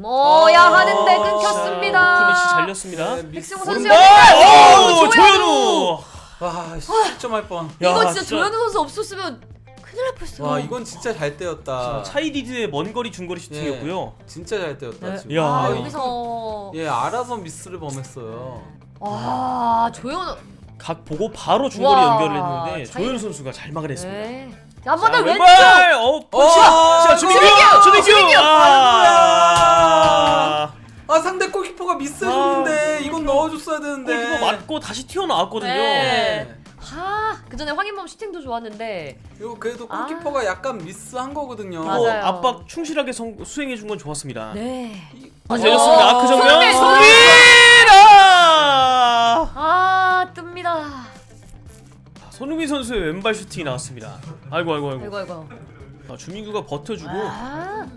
넣어야 하는데 어, 끊겼습니다. 잘렸습니다. 네, 미스. 백승호 오른발! 선수였는데 오, 오, 조현우! 와, 실점할 뻔. 이거 야, 진짜 조현우 선수 없었으면 큰일 날 뻔했어. 와, 이건 진짜 잘 때렸다. 차이디드의 먼 거리 중거리 슈팅이었고요. 진짜 잘 때렸다 네. 지금. 야. 아, 아, 여기서 예, 알아서 미스를 범했어요. 와 조현우 각 보고 바로 중거리 와, 연결을 했는데 차이- 조현우 선수가 잘 막아냈습니다. 네. 한번더 자, 왼쪽. 왼발! 어, 펀치! 어, 자, 주민규! 주민규! 주민규! 아! 아, 상대 골키퍼가 미스했는데 이건 넣어줬어야 되는데. 골키퍼 맞고 다시 튀어나왔거든요. 네. 하, 그 전에 황인범 슈팅도 좋았는데 이거 그래도 골키퍼가 약간 미스한 거거든요. 아. 어, 맞아요. 압박 충실하게 성, 수행해 준 건 좋았습니다. 네. 이- 아, 내렸습니다. 아크 정면. 손흥민! 손흥민! 손흥민 선수의 왼발 슈팅이 나왔습니다. 아이고 아이고 아이고. 이거 이거. 아, 주민규가 버텨주고. 아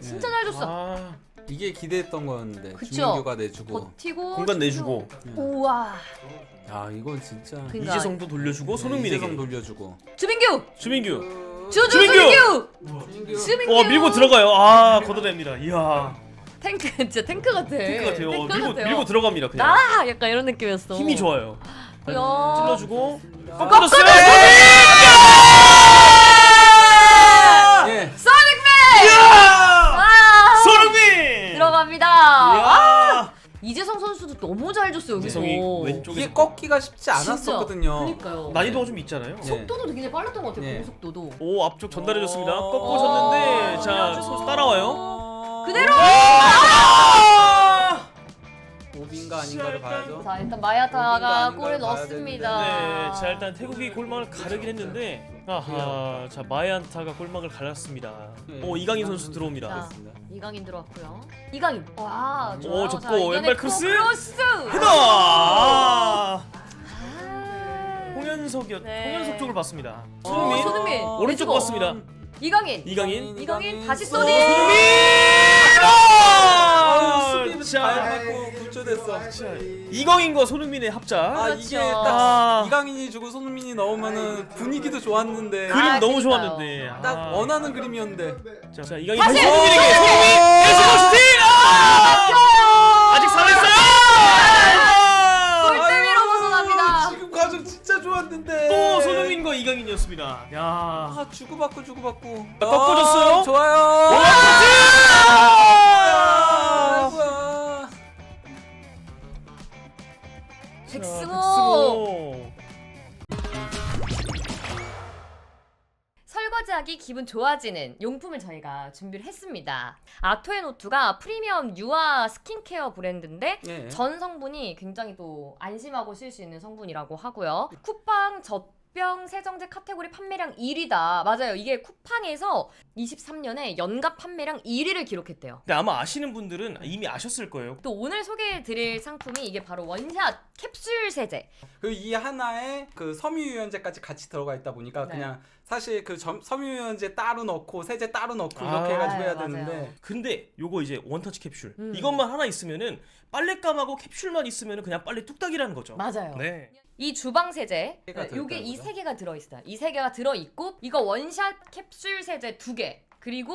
진짜 잘 줬어. 아, 이게 기대했던 거였는데 그쵸? 주민규가 내주고. 버티고 공간 내주고 우와. 야, 이건 진짜. 그러니까 이재성도 돌려주고 손흥민에게. 이재성 돌려주고. 주민규. 주민규. 주주 주민규! 주민규. 와 밀고 들어가요. 아 걷어냅니다. 이야 탱크 진짜 탱크 같아. 탱크 같아요. 어, 탱크 밀고 같아요. 밀고 들어갑니다. 그냥 나 약간 이런 느낌이었어. 힘이 좋아요. 야. 찔러주고 꺾어줬어요. 꺾어줬어요. 예. 아! 손흥민. 들어갑니다. 이야. 이재성 선수도 너무 잘 줬어요 여기서. 이재성이 왼쪽에서 이게 꺾기가 쉽지 진짜. 않았었거든요. 그러니까요. 난이도가 좀 있잖아요. 네. 속도도 굉장히 빨랐던 것 같아요. 네. 공속도도. 오 앞쪽 전달해줬습니다. 어. 꺾어줬는데 자 어. 선수 따라와요. 어. 그대로! 아! 오빈가 아닌가를 봐야죠. 자 일단 마야타가 골을 넣었습니다. 네, 자 일단 태국이 골망을 가르긴 했는데 아하, 자 마이안타가 골망을 갈랐습니다. 네. 오 이강인 선수 들어옵니다. 이강인 들어왔고요. 이강인. 와, 오, 좋아요. 접고 자, 이번에 왼발 또 크로스. 크로스. 헤더! 아, 아. 홍현석이었 네. 홍현석 쪽을 봤습니다. 어, 손흥민 손흥민. 오른쪽 왼쪽. 봤습니다. 이강인. 이강인 이강인 다시 어. 손흥민! 아, 수비 잘 자, 맞고 굴절됐어. 이강인과 손흥민의 합작. 아 그렇죠. 이게 딱 아. 이강인이 주고 손흥민이 넣으면은 분위기도 좋았는데 그림 아, 너무 그러니까요. 좋았는데. 딱 아. 원하는 그림이었는데 자, 자 이강인 다시 손흥민에게 손흥민 왼손 슈팅! 아! 아직 살아있어요! 골대 위로 벗어납니다. 지금 과정 진짜 좋았는데 또 손흥민과 이강인이었습니다. 야. 아 주고받고 주고받고 아, 꺾어줬어요? 아, 좋아요 아, 설거지하기 기분 좋아지는 용품을 저희가 준비를 했습니다. 아토앤오투가 프리미엄 유아 스킨케어 브랜드인데 예. 전 성분이 굉장히 또 안심하고 쓸 수 있는 성분이라고 하고요. 쿠팡 젖병 세정제 카테고리 판매량 1위다. 맞아요. 이게 쿠팡에서 23년에 연간 판매량 1위를 기록했대요. 근데 아마 아시는 분들은 이미 아셨을 거예요. 또 오늘 소개해드릴 상품이 이게 바로 원샷 캡슐 세제. 그 이 하나에 그 섬유유연제까지 같이 들어가 있다 보니까 네. 그냥 사실 그 점, 섬유유연제 따로 넣고 세제 따로 넣고 아, 이렇게 해가지고 해야 맞아요. 되는데 근데 요거 이제 원터치 캡슐 음. 이것만 하나 있으면은 빨랫감하고 캡슐만 있으면은 그냥 빨래 뚝딱이라는 거죠. 맞아요. 네. 이 주방 세제 개가 네, 요게 들어있다는 이 거죠? 세 개가 들어 있어요. 이 세 개가 들어 있고 이거 원샷 캡슐 세제 두 개. 그리고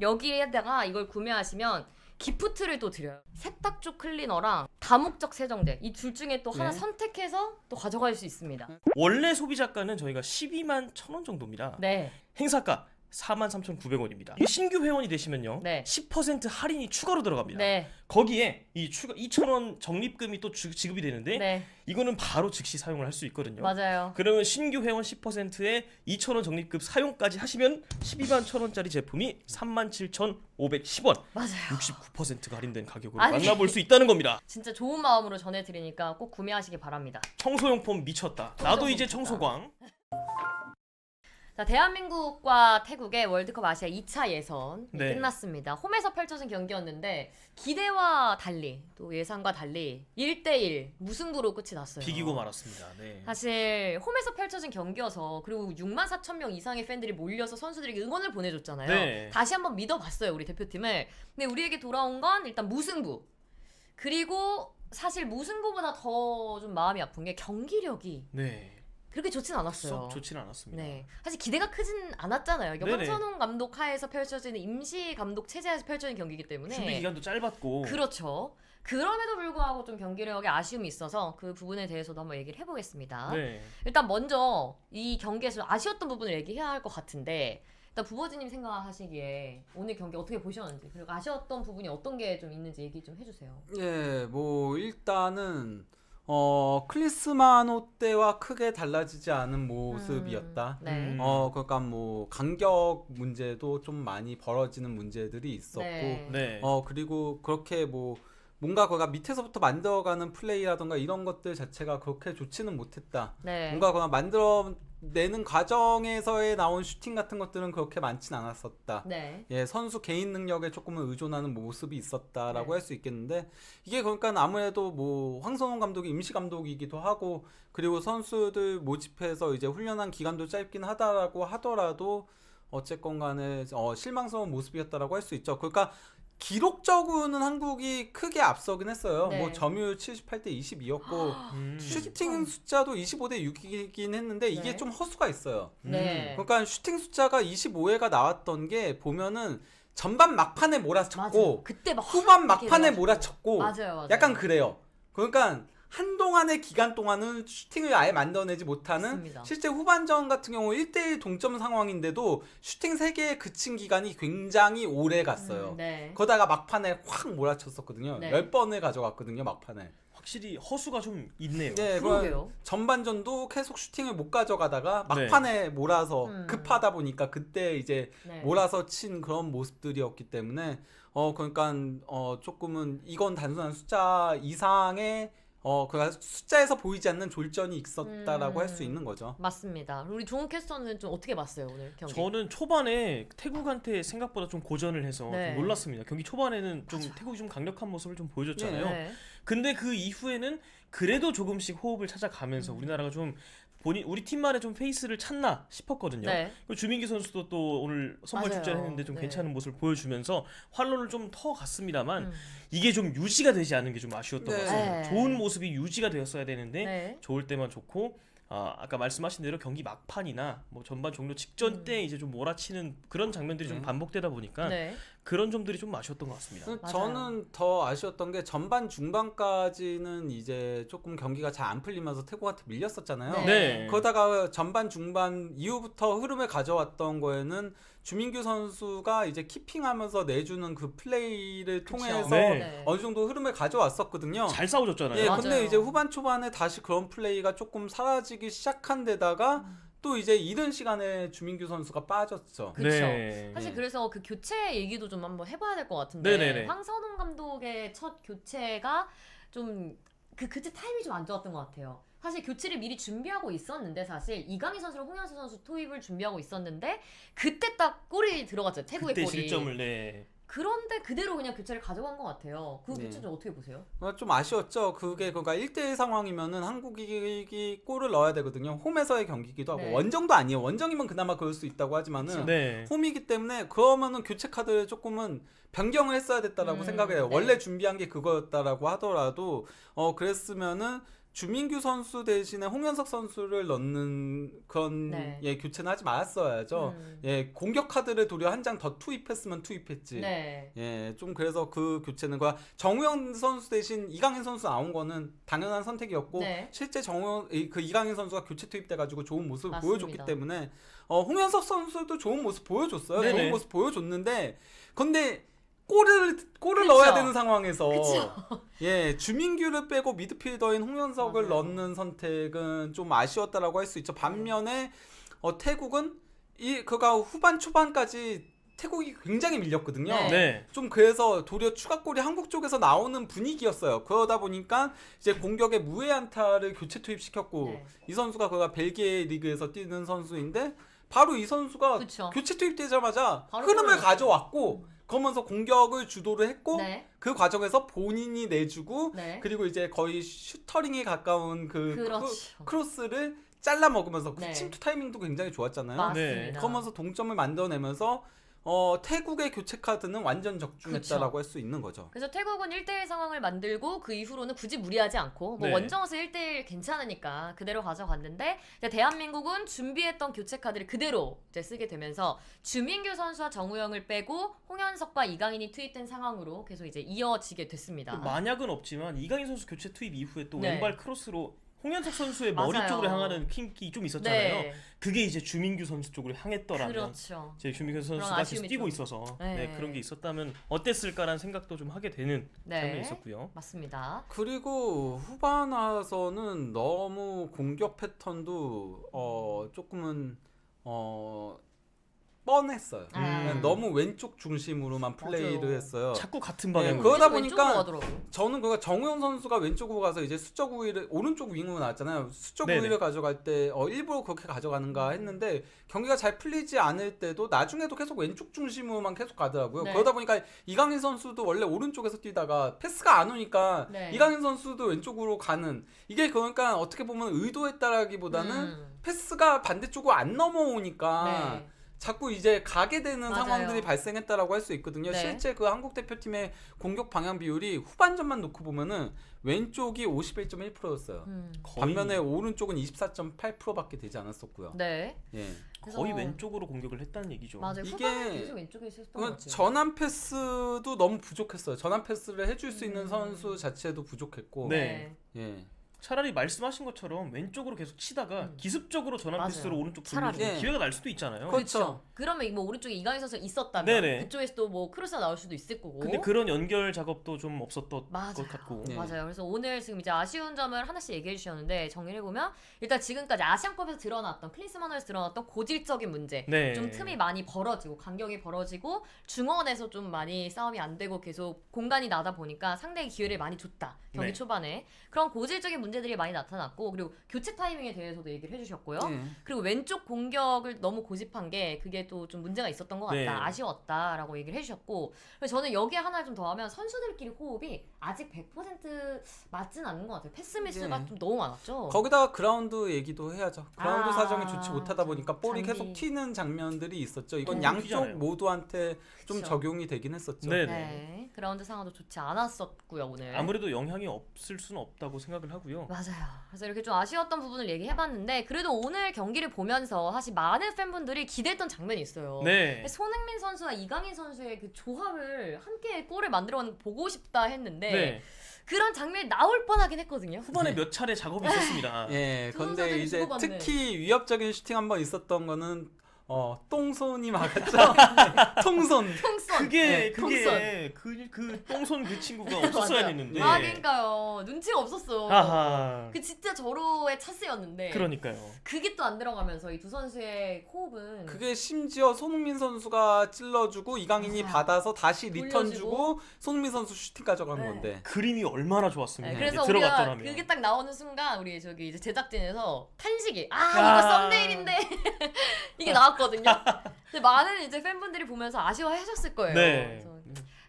여기에다가 이걸 구매하시면 기프트를 또 드려요. 세탁조 클리너랑 다목적 세정제 이 둘 중에 또 하나 네. 선택해서 또 가져갈 수 있습니다. 원래 소비자가는 저희가 12만 1,000원 정도입니다. 네. 행사가 43,900원입니다. 이게 신규 회원이 되시면요. 네. 10% 할인이 추가로 들어갑니다. 네. 거기에 이 추가 2,000원 적립금이 또 주- 지급이 되는데 네. 이거는 바로 즉시 사용을 할 수 있거든요. 맞아요. 그러면 신규 회원 10%에 2,000원 적립금 사용까지 하시면 12만 1,000원짜리 제품이 37,510원. 맞아요. 69%가 할인된 가격으로 아니. 만나볼 수 있다는 겁니다. 진짜 좋은 마음으로 전해드리니까 꼭 구매하시기 바랍니다. 청소용품 미쳤다. 나도 이제 미쳤다. 청소광. 자, 대한민국과 태국의 월드컵 아시아 2차 예선 네. 끝났습니다. 홈에서 펼쳐진 경기였는데 기대와 달리 또 예상과 달리 1대1 무승부로 끝이 났어요. 비기고 말았습니다. 네. 사실 홈에서 펼쳐진 경기여서 그리고 6만 4천 명 이상의 팬들이 몰려서 선수들에게 응원을 보내줬잖아요. 네. 다시 한번 믿어봤어요 우리 대표팀을. 근데 우리에게 돌아온 건 일단 무승부. 그리고 사실 무승부보다 더 좀 마음이 아픈 게 경기력이 네. 그렇게 좋진 않았어요. 썩 좋지는 않았습니다. 네. 사실 기대가 크진 않았잖아요. 이게 네네. 황선홍 감독 하에서 펼쳐지는 임시 감독 체제에서 펼쳐지는 경기이기 때문에 준비 기간도 짧았고 그렇죠. 그럼에도 불구하고 좀 경기력에 아쉬움이 있어서 그 부분에 대해서도 한번 얘기를 해보겠습니다. 네. 일단 먼저 이 경기에서 아쉬웠던 부분을 얘기해야 할 것 같은데 일단 부버지님 생각하시기에 오늘 경기 어떻게 보셨는지 그리고 아쉬웠던 부분이 어떤 게 좀 있는지 얘기 좀 해주세요. 예, 뭐 일단은 어 클리스마노 때와 크게 달라지지 않은 모습이었다. 음, 네. 음. 어 그러니까 뭐 간격 문제도 좀 많이 벌어지는 문제들이 있었고 네. 네. 어 그리고 그렇게 뭐 뭔가 거가 밑에서부터 만들어가는 플레이라던가 이런 것들 자체가 그렇게 좋지는 못했다. 네. 뭔가 그냥 만들어 내는 과정에서의 나온 슈팅 같은 것들은 그렇게 많진 않았었다. 네. 예, 선수 개인 능력에 조금은 의존하는 모습이 있었다라고 네. 할수 있겠는데 이게 그러니까 아무래도 뭐 황선홍 감독이 임시 감독이기도 하고 그리고 선수들 모집해서 이제 훈련한 기간도 짧긴 하다라고 하더라도 어쨌건 간에 어, 실망스러운 모습이었다라고 할 수 있죠. 그러니까 기록적으로는 한국이 크게 앞서긴 했어요. 네. 뭐 점유율 78대 22였고 음. 슈팅 숫자도 25대 6이긴 했는데 이게 네. 좀 허수가 있어요. 네. 그러니까 슈팅 숫자가 25회가 나왔던 게 보면은 전반 막판에. 몰아쳤고 그때 막 후반 막판에. 몰아쳤고 맞아요, 맞아요. 약간 그래요. 그러니까 한동안의 기간 동안은 슈팅을 아예 만들어내지 못하는 맞습니다. 실제 후반전 같은 경우 1대1 동점 상황인데도 슈팅 3개에 그친 기간이 굉장히 오래 갔어요. 음, 네. 거다가 막판에 확 몰아쳤었거든요. 네. 10번을 가져갔거든요, 막판에. 확실히 허수가 좀 있네요. 네, 그러게요. 전반전도 계속 슈팅을 못 가져가다가 막판에 몰아서 음. 급하다 보니까 그때 이제 네. 몰아서 친 그런 모습들이었기 때문에 어 그러니까 어 조금은 이건 단순한 숫자 이상의 어그 숫자에서 보이지 않는 졸전이 있었다라고 음. 할 수 있는 거죠. 맞습니다. 우리 종욱 캐스터는 좀 어떻게 봤어요 오늘 경기? 저는 초반에 태국한테 생각보다 좀 고전을 해서 네. 좀 놀랐습니다. 경기 초반에는 좀 태국이 좀 강력한 모습을 좀 보여줬잖아요. 네. 근데 그 이후에는 그래도 조금씩 호흡을 찾아가면서 음. 우리나라가 좀 본인 우리 팀만의 좀 페이스를 찾나 싶었거든요. 네. 그리고 주민기 선수도 또 오늘 선발 맞아요. 출전을 했는데 좀 네. 괜찮은 모습을 보여주면서 활로를 좀 터 갔습니다만 음. 이게 좀 유지가 되지 않은 게 좀 아쉬웠던 네. 것 같습니다. 네. 좋은 모습이 유지가 되었어야 되는데 네. 좋을 때만 좋고 아, 아까 말씀하신 대로 경기 막판이나 뭐 전반 종료 직전 음. 때 이제 좀 몰아치는 그런 장면들이 좀 네. 반복되다 보니까 네. 그런 점들이 좀 아쉬웠던 것 같습니다. 맞아요. 저는 더 아쉬웠던 게 전반 중반까지는 이제 조금 경기가 잘 안 풀리면서 태국한테 밀렸었잖아요. 네. 네. 그러다가 전반 중반 이후부터 흐름을 가져왔던 거에는 주민규 선수가 이제 키핑하면서 내주는 그 플레이를 그쵸. 통해서 네. 어느 정도 흐름을 가져왔었거든요. 잘 싸워줬잖아요. 예, 맞아요. 근데 이제 후반 초반에 다시 그런 플레이가 조금 사라지기 시작한 데다가 음. 또 이제 이른 시간에 주민규 선수가 빠졌죠. 그쵸. 네. 사실 예. 그래서 그 교체 얘기도 좀 한번 해봐야 될 것 같은데 네네네. 황선홍 감독의 첫 교체가 좀그 교체 타임이 좀 안 좋았던 것 같아요. 사실 교체를 미리 준비하고 있었는데 사실 이강인 선수랑 홍현수 선수 투입을 준비하고 있었는데 그때 딱 골이 들어갔죠 태국의 그때 골이. 실점을 내. 그런데 그대로 그냥 교체를 가져간 것 같아요. 그 네. 교체 좀 어떻게 보세요? 어, 좀 아쉬웠죠. 그게 그러니까 1대1 상황이면은 한국이 골을 넣어야 되거든요. 홈에서의 경기기도 하고 네. 원정도 아니에요. 원정이면 그나마 그럴 수 있다고 하지만은. 네. 홈이기 때문에 그러면은 교체 카드를 조금은 변경을 했어야 됐다라고 음, 생각해요. 네. 원래 준비한 게 그거였다라고 하더라도 어 그랬으면은 주민규 선수 대신에 홍현석 선수를 넣는 그런 네. 예 교체는 하지 말았어야죠. 음. 예 공격 카드를 도리어 한장 더 투입했으면 투입했지. 네. 예, 좀 그래서 그 교체는 그 정우영 선수 대신 이강인 선수 나온 거는 당연한 선택이었고 네. 실제 정우영 이- 그 이강인 선수가 교체 투입돼 가지고 좋은 모습을 맞습니다. 보여줬기 때문에 어 홍현석 선수도 좋은 모습 보여줬어요. 네네. 좋은 모습 보여줬는데 근데 골을 골을 그쵸. 넣어야 되는 상황에서 그쵸. 예 주민규를 빼고 미드필더인 홍현석을 맞아요. 넣는 선택은 좀 아쉬웠다라고 할 수 있죠. 반면에 어, 태국은 이 그가 후반 초반까지 태국이 굉장히 밀렸거든요. 네. 네. 좀 그래서 도리어 추가골이 한국 쪽에서 나오는 분위기였어요. 그러다 보니까 이제 공격에 무해 안타를 교체 투입시켰고 네. 이 선수가 그가 벨기에 리그에서 뛰는 선수인데 바로 이 선수가 그쵸. 교체 투입되자마자 바로 흐름을 골을 가져왔고 그러면서 공격을 주도를 했고 네. 그 과정에서 본인이 내주고 네. 그리고 이제 거의 슈터링에 가까운 그 그렇죠. 크- 크로스를 잘라 먹으면서 그 네. 침투 타이밍도 굉장히 좋았잖아요. 맞습니다. 그러면서 동점을 만들어내면서 어, 태국의 교체 카드는 완전. 적중했다라고 할 수 있는 거죠. 그래서 태국은 1대1 상황을 만들고 그 이후로는 굳이 무리하지 않고 뭐 네. 원정에서 1대1 괜찮으니까 그대로 가져갔는데 이제 대한민국은 준비했던 교체 카드를 그대로 이제 쓰게 되면서 주민규 선수와 정우영을 빼고 홍현석과 이강인이 투입된 상황으로 계속 이제 이어지게 됐습니다. 그 만약은 없지만 이강인 선수 교체 투입 이후에 또 네. 왼발 크로스로 홍현석 선수의 머리 맞아요. 쪽으로 향하는 킹이 좀 있었잖아요. 네. 그게 이제 주민규 선수 쪽으로 향했더라면 그렇죠. 제 주민규 선수가 계속 아쉬움이 뛰고 좀- 있어서 네. 네, 그런 게 있었다면 어땠을까라는 생각도 좀 하게 되는 장면이 네. 있었고요. 맞습니다. 그리고 후반 와서는 너무 공격 패턴도 어 조금은 어 뻔했어요. 아. 그냥 너무 왼쪽 중심으로만 플레이를 맞아요. 했어요. 자꾸 같은 네, 방향으로 그러다 보니까 가더라고요. 저는 그거 정우영 선수가 왼쪽으로 가서 이제 수적 우위를 오른쪽 윙으로 나왔잖아요. 수적 네네. 우위를 가져갈 때 어, 일부러 그렇게 가져가는가 했는데 경기가 잘 풀리지 않을 때도 나중에도 계속 왼쪽 중심으로만 계속 가더라고요. 네. 그러다 보니까 이강인 선수도 원래 오른쪽에서 뛰다가 패스가 안 오니까 네. 이강인 선수도 왼쪽으로 가는 이게 그러니까 어떻게 보면 의도했다라기보다는 음. 패스가 반대쪽으로 안 넘어오니까 네. 자꾸 이제 가게 되는 맞아요. 상황들이 발생했다라고 할 수 있거든요. 네. 실제 그 한국 대표팀의 공격 방향 비율이 후반전만 놓고 보면은 왼쪽이 51.1%였어요. 음. 반면에 오른쪽은 24.8%밖에 되지 않았었고요. 네. 예. 그래서 거의 왼쪽으로 공격을 했다는 얘기죠. 맞아요. 이게- 후반에 계속 왼쪽에 있었던 것 그 같아요. 전환 패스도 너무 부족했어요. 전환 패스를 해줄 수 있는 음. 선수 자체도 부족했고. 네. 예. 차라리 말씀하신 것처럼 왼쪽으로 계속 치다가 음. 기습적으로 전환 맞아요. 패스로 오른쪽 차라리. 돌려주면 네. 기회가 날 수도 있잖아요. 그- 그렇죠. 그러면 뭐 오른쪽에 이강인 선수 가 있었다면 네네. 그쪽에서도 뭐 크로스가 나올 수도 있을 거고. 근데 그런 연결 작업도 좀 없었던 맞아요. 것 같고. 네. 맞아요. 그래서 오늘 지금 이제 아쉬운 점을 하나씩 얘기해 주셨는데 정리를 해보면 일단 지금까지 아시안컵에서 드러났던 클린스만호에서 드러났던 고질적인 문제. 네. 좀 틈이 많이 벌어지고 간격이 벌어지고 중원에서 좀 많이 싸움이 안 되고 계속 공간이 나다 보니까 상대에게 기회를 많이 줬다 경기 네. 초반에 그런 고질적인 문제 들이 많이 나타났고 그리고 교체 타이밍에 대해서도 얘기를 해주셨고요 예. 그리고 왼쪽 공격을 너무 고집한 게 그게 또 좀 문제가 있었던 것 같다 네. 아쉬웠다라고 얘기를 해주셨고 그래서 저는 여기에 하나 좀 더하면 선수들끼리 호흡이 아직 100% 맞진 않는 것 같아요 패스 미스가 네. 좀 너무 많았죠 거기다가 그라운드 얘기도 해야죠. 그라운드 아, 사정이 좋지 못하다 보니까 볼이 장비. 계속 튀는 장면들이 있었죠. 이건 어, 양쪽 튀잖아요. 모두한테 좀 그쵸. 적용이 되긴 했었죠. 네. 네. 그라운드 상황도 좋지 않았었고요 오늘 아무래도 영향이 없을 수는 없다고 생각을 하고요. 맞아요. 그래서 이렇게 좀 아쉬웠던 부분을 얘기해봤는데 그래도 오늘 경기를 보면서 사실 많은 팬분들이 기대했던 장면이 있어요. 네. 손흥민 선수와 이강인 선수의 그 조합을 함께 골을 만들어가는 거 보고 싶다 했는데 네. 그런 장면이 나올 뻔하긴 했거든요. 후반에 네. 몇 차례 작업이 있었습니다. 예, 두 근데 선수들이 이제 주고받네. 특히 위협적인 슈팅 한 번 있었던 거는 어 똥손이 막았죠. 통손. 통선. 그게 네, 그게 그, 그 똥손 그 친구가 없었어야 맞아요. 했는데. 아, 그러니까요. 눈치가 없었어. 하하. 그 진짜 절호의 찬스였는데 그러니까요. 그게 또 안 들어가면서 이 두 선수의 호흡은 그게 심지어 손흥민 선수가 찔러주고 이강인이 맞아요. 받아서 다시 리턴 돌려주고. 주고 손흥민 선수 슈팅 가져간 네. 건데. 그림이 얼마나 좋았습니까. 네, 이게 그래서 우리가 들어갔더라면. 그게 딱 나오는 순간 우리 저기 이제 제작진에서 탄식이 아 아. 이거 썸네일인데 이게 나왔거든요. 근데 많은 이제 팬분들이 보면서 아쉬워하셨을 거예요. 네. 그래서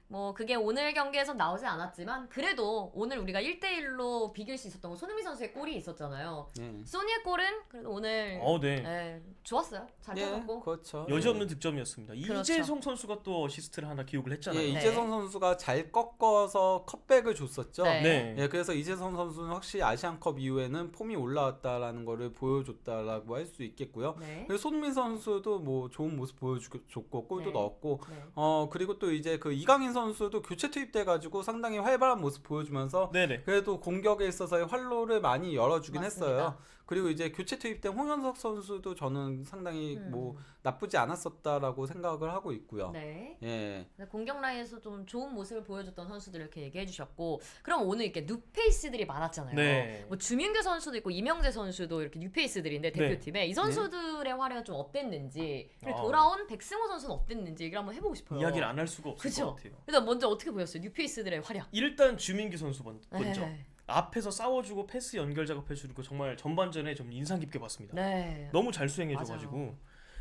뭐 그게 오늘 경기에서 나오지 않았지만 그래도 오늘 우리가 1대1로 비길 수 있었던 건 손흥민 선수의 골이 있었잖아요. 예. 소니의 골은 그래도 오늘 어, 네. 네, 좋았어요. 잘 예, 터졌고. 그렇죠. 여지 없는 득점이었습니다. 그렇죠. 이재성 선수가 또 어시스트를 하나 기록을 했잖아요. 예, 네. 이재성 선수가 잘 꺾어서 컵백을 줬었죠. 네. 네. 예, 그래서 이재성 선수는 확실히 아시안컵 이후에는 폼이 올라왔다라는 거를 보여줬다라고 할 수 있겠고요. 네. 그리고 손민 선수도 뭐 좋은 모습 보여줬고 골도 네. 넣었고 네. 어 그리고 또 이제 그 이강인 선수도 교체 투입돼 가지고 상당히 활발한 모습 보여주면서 네네. 그래도 공격에 있어서의 활로를 많이 열어주긴 맞습니다. 했어요. 그리고 이제 교체 투입된 홍현석 선수도 저는 상당히 음. 뭐 나쁘지 않았었다라고 생각을 하고 있고요. 네. 예. 네, 공격 라인에서 좀 좋은 모습을 보여줬던 선수들 이렇게 얘기해 주셨고 그럼 오늘 이렇게 뉴페이스들이 많았잖아요. 네. 뭐 주민규 선수도 있고 이명재 선수도 이렇게 뉴페이스들인데 네. 대표팀에 이 선수들의 활약은 좀 어땠는지 그리고 어. 돌아온 백승호 선수는 어땠는지 얘기를 한번 해보고 싶어요. 이야기를 안 할 수가 없을 그쵸? 것 같아요. 일단 먼저 어떻게 보였어요? 뉴페이스들의 활약. 일단 주민기 선수 먼- 먼저 네. 앞에서 싸워주고 패스 연결 작업해주는 거 정말 전반전에 좀 인상 깊게 봤습니다. 네. 너무 잘 수행해줘가지고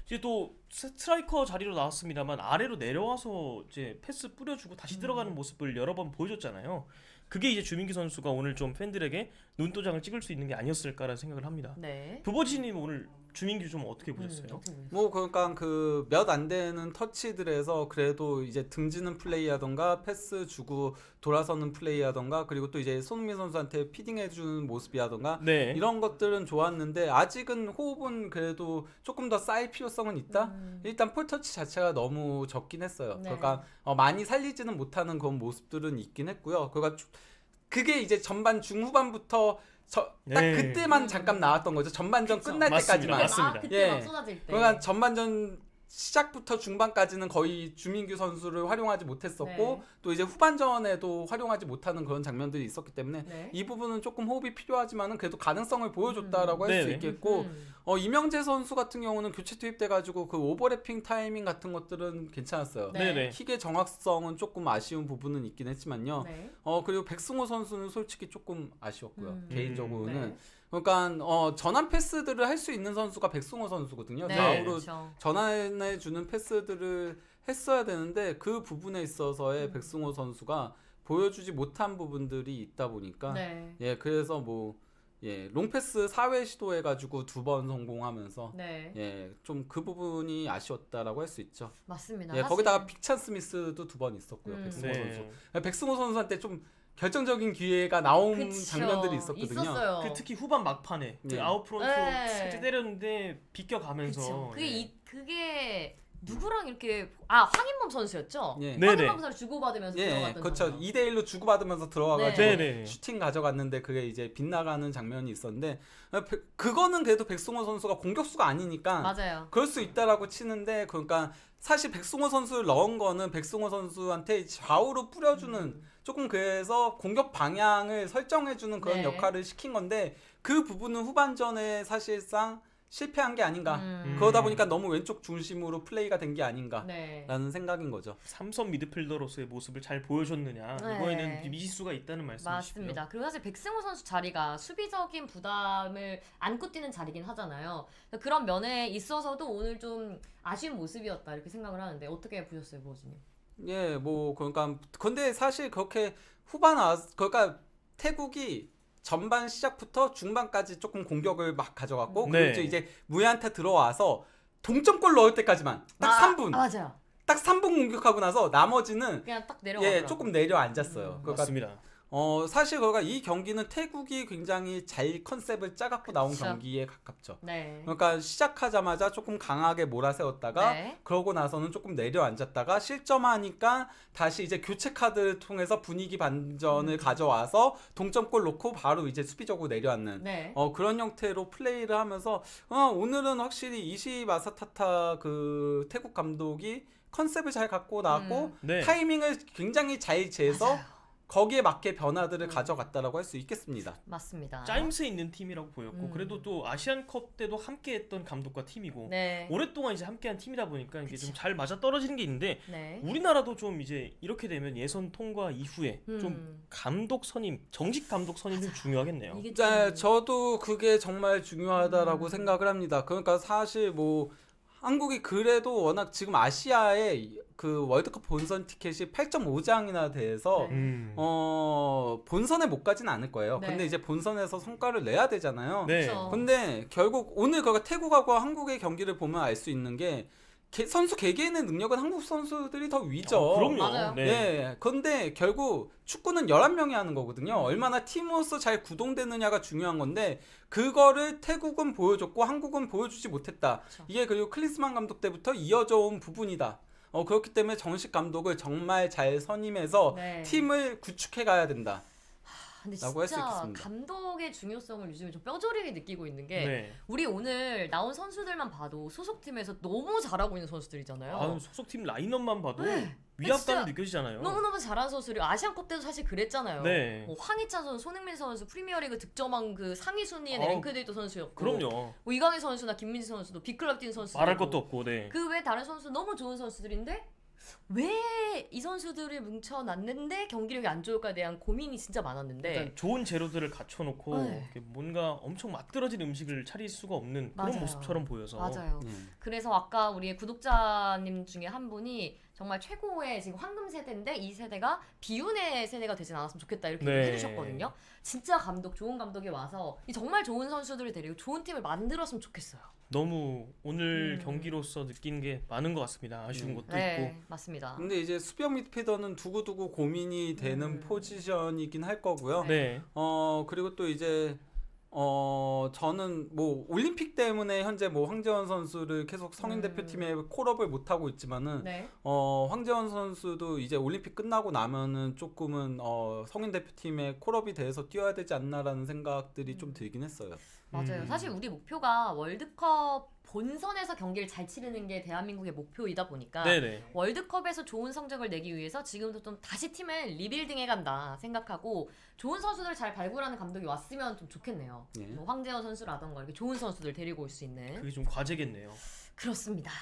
이제 또 스트라이커 자리로 나왔습니다만 아래로 내려와서 이제 패스 뿌려주고 다시 음. 들어가는 모습을 여러 번 보여줬잖아요. 그게 이제 주민기 선수가 오늘 좀 팬들에게 눈도장을 찍을 수 있는 게 아니었을까라는 생각을 합니다. 네. 부버지님 오늘 주민규 좀 어떻게 보셨어요? 음, 어떻게 보셨어요? 뭐 그러니까 그 몇 안 되는 터치들에서 그래도 이제 등지는 플레이하던가 패스 주고 돌아서는 플레이하던가 그리고 또 이제 손흥민 선수한테 피딩해 주는 모습이라던가 네. 이런 것들은 좋았는데 아직은 호흡은 그래도 조금 더 쌓일 필요성은 있다. 음. 일단 폴 터치 자체가 너무 적긴 했어요. 네. 그러니까 어, 많이 살리지는 못하는 그런 모습들은 있긴 했고요. 그러니까 주- 그게 이제 전반 중후반부터 저, 딱 네. 그때만 잠깐 나왔던 거죠. 전반전 그쵸. 끝날 맞습니다. 때까지만. 맞습니다. 아, 그때 예. 막 쏟아질 때. 그러니까 전반전 시작부터 중반까지는 거의 주민규 선수를 활용하지 못했었고 네. 또 이제 후반전에도 활용하지 못하는 그런 장면들이 있었기 때문에 네. 이 부분은 조금 호흡이 필요하지만은 그래도 가능성을 보여줬다라고 음. 할 수 네네. 있겠고 음. 어 이명재 선수 같은 경우는 교체 투입돼가지고 그 오버래핑 타이밍 같은 것들은 괜찮았어요. 네. 네네. 킥의 정확성은 조금 아쉬운 부분은 있긴 했지만요. 네. 어 그리고 백승호 선수는 솔직히 조금 아쉬웠고요. 음. 개인적으로는 네. 그러니까 어 전환 패스들을 할 수 있는 선수가 백승호 선수거든요. 네. 좌우로 그렇죠. 전환해 주는 패스들을 했어야 되는데 그 부분에 있어서의 음. 백승호 선수가 보여주지 못한 부분들이 있다 보니까 네. 예 그래서 뭐 예, 롱패스 4회 시도해가지고 두 번 성공하면서 네. 예, 좀 그 부분이 아쉬웠다라고 할 수 있죠. 맞습니다. 예, 사실- 거기다가 픽찬 스미스도 두 번 있었고요. 음. 백승호 선수. 네. 예, 백승호 선수한테 좀 결정적인 기회가 나온 그쵸. 장면들이 있었거든요. 있었어요. 그 특히 후반 막판에 그 네. 아웃프론트로 네. 살짝 때렸는데 비껴가면서 그쵸. 그게 예. 이 그게 누구랑 이렇게 아 황인범 선수였죠? 예. 네. 황인범 선수 주고받으면서 예, 들어갔던 그렇죠. 장면. 2대 1로 주고받으면서 들어와가지고 네. 네네. 슈팅 가져갔는데 그게 이제 빗나가는 장면이 있었는데 어, 백- 그거는 그래도 백승호 선수가 공격수가 아니니까 맞아요. 그럴 수 있다라고 치는데 그러니까 사실 백승호 선수를 넣은 거는 백승호 선수한테 좌우로 뿌려주는 음. 조금 그래서 공격 방향을 설정해주는 그런 네. 역할을 시킨 건데 그 부분은 후반전에 사실상 실패한 게 아닌가 음. 그러다 보니까 너무 왼쪽 중심으로 플레이가 된 게 아닌가라는 네. 생각인 거죠. 삼선 미드필더로서의 모습을 잘 보여줬느냐 네. 이거에는 미지수가 있다는 말씀이시고요. 맞습니다. 그리고 사실 백승호 선수 자리가 수비적인 부담을 안고 뛰는 자리긴 하잖아요. 그런 면에 있어서도 오늘 좀 아쉬운 모습이었다 이렇게 생각을 하는데 어떻게 보셨어요, 보호진님? 예, 뭐 그러니까 근데 사실 그렇게 후반 와 그러니까 태국이 전반 시작부터 중반까지 조금 공격을 막 가져갔고 네. 그리고 이제 무에한테 들어와서 동점골 넣을 때까지만 딱 아, 3분 아, 맞아요. 딱 3분 공격하고 나서 나머지는 그냥 딱 내려가더라고요. 예 조금 내려 앉았어요. 음. 그러니까 맞습니다. 어 사실 그러니까 이 경기는 태국이 굉장히 잘 컨셉을 짜갖고 나온 그쵸. 경기에 가깝죠. 네. 그러니까 시작하자마자 조금 강하게 몰아세웠다가 네. 그러고 나서는 조금 내려앉았다가 실점하니까 다시 이제 교체 카드를 통해서 분위기 반전을 음. 가져와서 동점골 놓고 바로 이제 수비적으로 내려앉는 네. 어 그런 형태로 플레이를 하면서 어 오늘은 확실히 이시 마사타타 그 태국 감독이 컨셉을 잘 갖고 나왔고 음. 네. 타이밍을 굉장히 잘 재서 맞아요. 거기에 맞게 변화들을 음. 가져갔다라고 할 수 있겠습니다. 맞습니다. 짜임새 있는 팀이라고 보였고 음. 그래도 또 아시안컵 때도 함께했던 감독과 팀이고 네. 오랫동안 이제 함께한 팀이다 보니까 이게. 좀 잘 맞아 떨어지는 게 있는데 네. 우리나라도 좀 이제 이렇게 되면 예선 통과 이후에 좀 음. 감독 선임, 정식 감독 선임 좀 중요하겠네요. 네, 좀- 저도 그게 정말 중요하다라고 음. 생각을 합니다. 그러니까 사실 뭐 한국이 그래도 워낙 지금 아시아에 그 월드컵 본선 티켓이 8.5장이나 돼서 네. 음. 어 본선에 못 가진 않을 거예요. 네. 근데 이제 본선에서 성과를 내야 되잖아요. 네. 근데 결국 오늘 그 태국하고 한국의 경기를 보면 알 수 있는 게 개- 선수 개개인의 능력은 한국 선수들이 더 위죠. 어, 그럼요. 맞아요. 네. 네. 근데 결국 축구는 11명이 하는 거거든요. 얼마나 팀으로서 잘 구동되느냐가 중요한 건데 그거를 태국은 보여줬고 한국은 보여주지 못했다. 그쵸. 이게 그리고 클리스만 감독 때부터 이어져 온 부분이다. 어 그렇기 때문에 정식 감독을 정말 잘 선임해서 네. 팀을 구축해 가야 된다. 근데 라고 할수 진짜 있겠습니다. 감독의 중요성을 요즘에 좀 뼈저리게 느끼고 있는 게 네. 우리 오늘 나온 선수들만 봐도 소속팀에서 너무 잘하고 있는 선수들이잖아요. 아, 소속팀 라인업만 봐도 네. 위압감이 진짜 느껴지잖아요. 너무너무 잘하는 선수들이 아시안컵 때도 사실 그랬잖아요. 네. 뭐 황희찬 선수, 손흥민 선수, 프리미어리그 득점왕 그 상위 순위에 아우, 랭크돼 있던 선수였고 그럼요. 뭐 이강인 선수나 김민지 선수도 빅클럽 뛰는 선수 말할 것도 없고, 네. 그 외 다른 선수 너무 좋은 선수들인데 왜 이 선수들을 뭉쳐놨는데 경기력이 안 좋을까에 대한 고민이 진짜 많았는데 일단 좋은 재료들을 갖춰놓고 네. 이렇게 뭔가 엄청 맛들어진 음식을 차릴 수가 없는 맞아요. 그런 모습처럼 보여서 맞아요. 음. 그래서 아까 우리 구독자님 중에 한 분이 정말 최고의 지금 황금 세대인데 이 세대가 비운의 세대가 되진 않았으면 좋겠다 이렇게 네. 해주셨거든요. 진짜 감독 좋은 감독이 와서 이 정말 좋은 선수들을 데리고 좋은 팀을 만들었으면 좋겠어요. 너무 오늘 음. 경기로서 느끼는 게 많은 것 같습니다. 아쉬운 네. 것도 네, 있고. 맞습니다. 근데 이제 수비형 미드필더는 두고두고 고민이 되는 음. 포지션이긴 할 거고요. 네. 어 그리고 또 이제 어 저는 뭐 올림픽 때문에 현재 뭐 황재원 선수를 계속 성인 음. 대표팀에 콜업을 못 하고 있지만은 네. 어 황재원 선수도 이제 올림픽 끝나고 나면은 조금은 어 성인 대표팀에 콜업이 돼서 뛰어야 되지 않나라는 생각들이 좀 들긴 했어요. 맞아요. 음. 사실 우리 목표가 월드컵 본선에서 경기를 잘 치르는 게 대한민국의 목표이다 보니까 네네. 월드컵에서 좋은 성적을 내기 위해서 지금도 좀 다시 팀을 리빌딩해 간다 생각하고 좋은 선수들 잘 발굴하는 감독이 왔으면 좀 좋겠네요. 예. 뭐 황재원 선수라던가 이렇게 좋은 선수들 데리고 올 수 있는 그게 좀 과제겠네요. 그렇습니다.